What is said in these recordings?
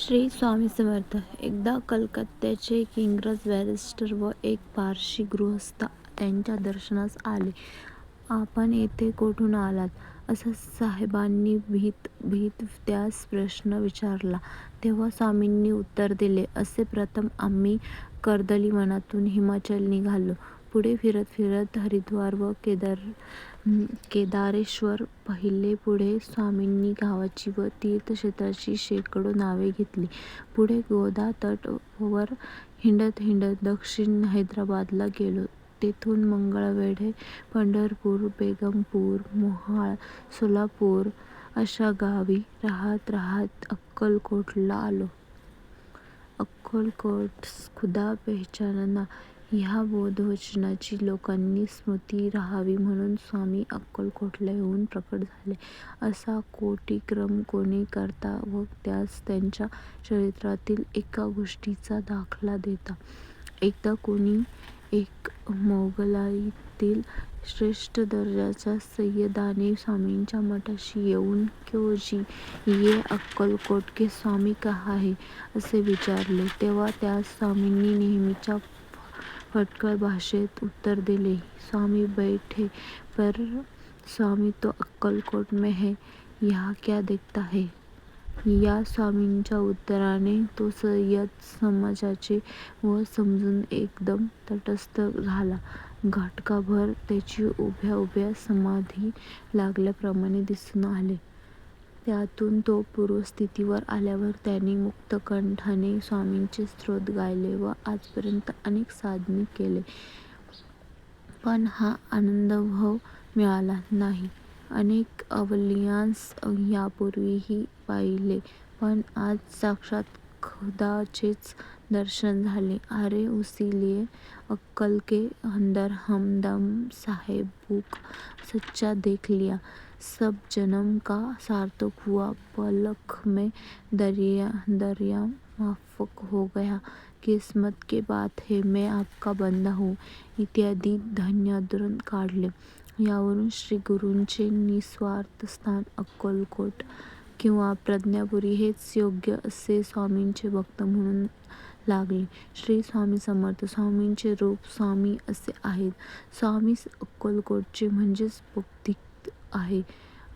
श्री स्वामी समर्थ एकदा कलकत्त्याचे एक इंग्रज बॅरिस्टर व एक पारशी गृहस्थ त्यांच्या दर्शनास आले. "आपण येथे कोठून आलात? " असा साहेबांनी भीत भीत त्यास प्रश्न विचारला. तेव्हा स्वामींनी उत्तर दिले "असे प्रथम आम्ही कर्दली मनातून हिमाचल निघालो. पुढे फिरत फिरत हरिद्वार व केदार केदारेश्वर पहिले पुढे स्वामींनी गावाची व तीर्थक्षेत्राची शेकडो नावे घेतली. पुढे गोदा तट वर हिंडत हिंडत दक्षिण हैदराबादला गेलो. तेथून मंगळवेढे, पंढरपूर, बेगमपूर, मोहाळ, सोलापूर अशा गावी राहत राहत अक्कलकोटला आलो. अक्कलकोट खुदा पेहचानना ह्या बोधवचनाची लोकांनी स्मृती राहावी म्हणून स्वामी अक्कलकोटला येऊन प्रकट झाले असा कोटिक्रम कोणी करता व त्यास त्यांच्या चरित्रातील एका गोष्टीचा दाखला देता. एकदा कोणी एक मोगलाईतील श्रेष्ठ दर्जाच्या सय्यदाने स्वामींच्या मठाशी येऊन क्यों जी ये अक्कलकोट के स्वामी कहाँ आहे असे विचारले. तेव्हा त्यास स्वामींनी नेहमीच्या फटकळ भाषेत उत्तर दिले स्वामी बैठे पर स्वामी तो अक्कलकोट में है यहाँ क्या देखता है. या स्वामींच्या उत्तराने तो सय्यद समाजाचे व समजून एकदम तटस्थ झाला. घटकाभर त्याची उभ्या उभ्या समाधी लागल्याप्रमाणे दिसून आले. त्यातून तो पूर्वस्थितीवर आल्यावर त्यांनी मुक्तकंठाने स्वामींचे स्तोत्र गायले व आजपर्यंत अनेक साधने केले पण हा आनंदानुभव मिळाला नाही. अनेक अवलियांस यापूर्वीही पाहिले पण आज साक्षात खुदाचेच दर्शन झाले. अरे उसी अक्कल के अंदर हमदम साहेब साहेबकू सच्चा देख लिया. सब जन्म का सार्थक हुआ पलक में दरिया माफ़ हो गया. किस्मत की बात है, मैं आपका बंदा हूँ इत्यादी ध्यानोद्धरण काढले. यावरून श्रीगुरूंचे निस्वार्थ स्थान अक्कलकोट किंवा प्रज्ञापुरी हेच योग्य असे स्वामींचे भक्त म्हणू लागले. श्री स्वामी समर्थ, स्वामींचे रूप स्वामी असे आहेच. स्वामी अक्कलकोटचे म्हणजेच बौद्धिक आहे.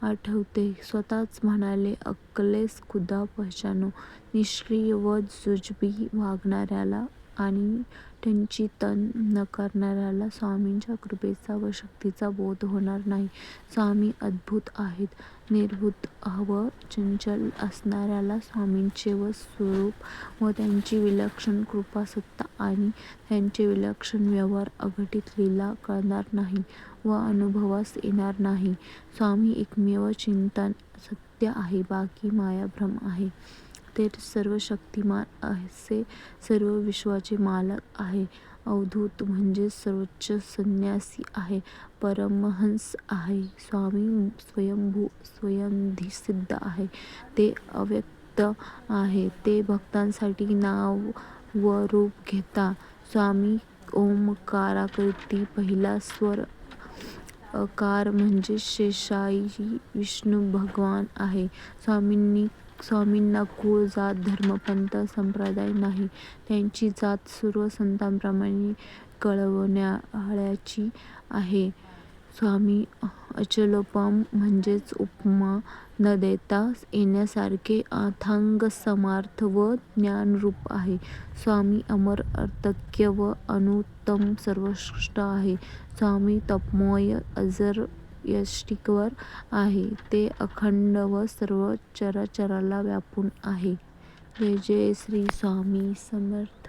आठवते स्वतःच म्हणाले अक्कलेस खुदा पहचानो. निष्क्रिय व जुजबी वागणाऱ्याला आणि त्यांची न करणाऱ्याला स्वामींच्या कृपेचा व शक्तीचा बोध होणार नाही. स्वामी अद्भुत आहेत. निर्भूत व चंचल असणाऱ्याला स्वामींचे व स्वरूप व त्यांची विलक्षण कृपासत्ता आणि त्यांचे विलक्षण व्यवहार अघटित लीला कळणार नाही व अनुभवास येणार नाही. स्वामी एकमेव चिंतन सत्य आहे बाकी मायाभ्रम आहे. ते सर्व शक्तिमान असे सर्व विश्वाचे मालक आहे. अवधूत म्हणजेच सर्वोच्च संन्यासी आहे. परमहंस आहे. स्वामी स्वयंभू स्वयंधिसिद्ध आहे. ते अव्यक्त आहे. ते भक्तांसाठी नाव व रूप घेता. स्वामी ओंकाराकृती पहिला स्वर अकार म्हणजे शेषाई विष्णू भगवान आहे. स्वामींनी स्वामींना कुळ जात धर्म पंथ संप्रदाय नाही. त्यांची जात सर्व संतांप्रमाणे कळवण्याची आहे. स्वामी अचलोपम म्हणजेच उपमा न देता येण्यासारखे अथांग समार्थ व ज्ञानरूप आहे. स्वामी अमर अतर्क्य व अनुत्तम सर्वश्रेष्ठ आहे. स्वामी तपोमय अजर यष्टीवर आहे. ते अखंड व सर्व चराचराला व्यापून आहे. जय जय श्री स्वामी समर्थ